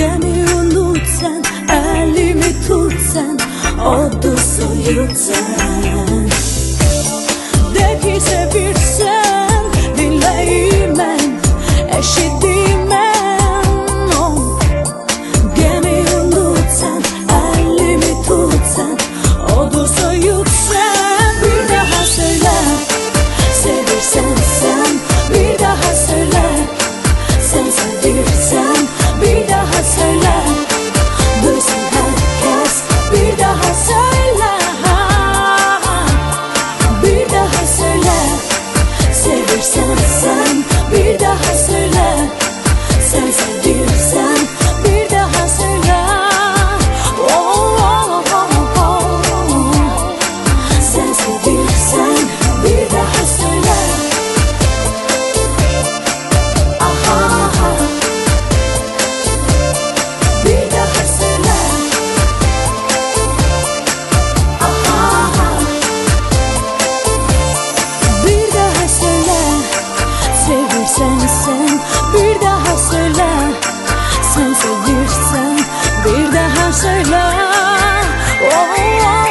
Beni unut sen Elimi tut sen Oddusu yut sen. Seversen sen bir daha söyle. Sensiz 碎了。哦哦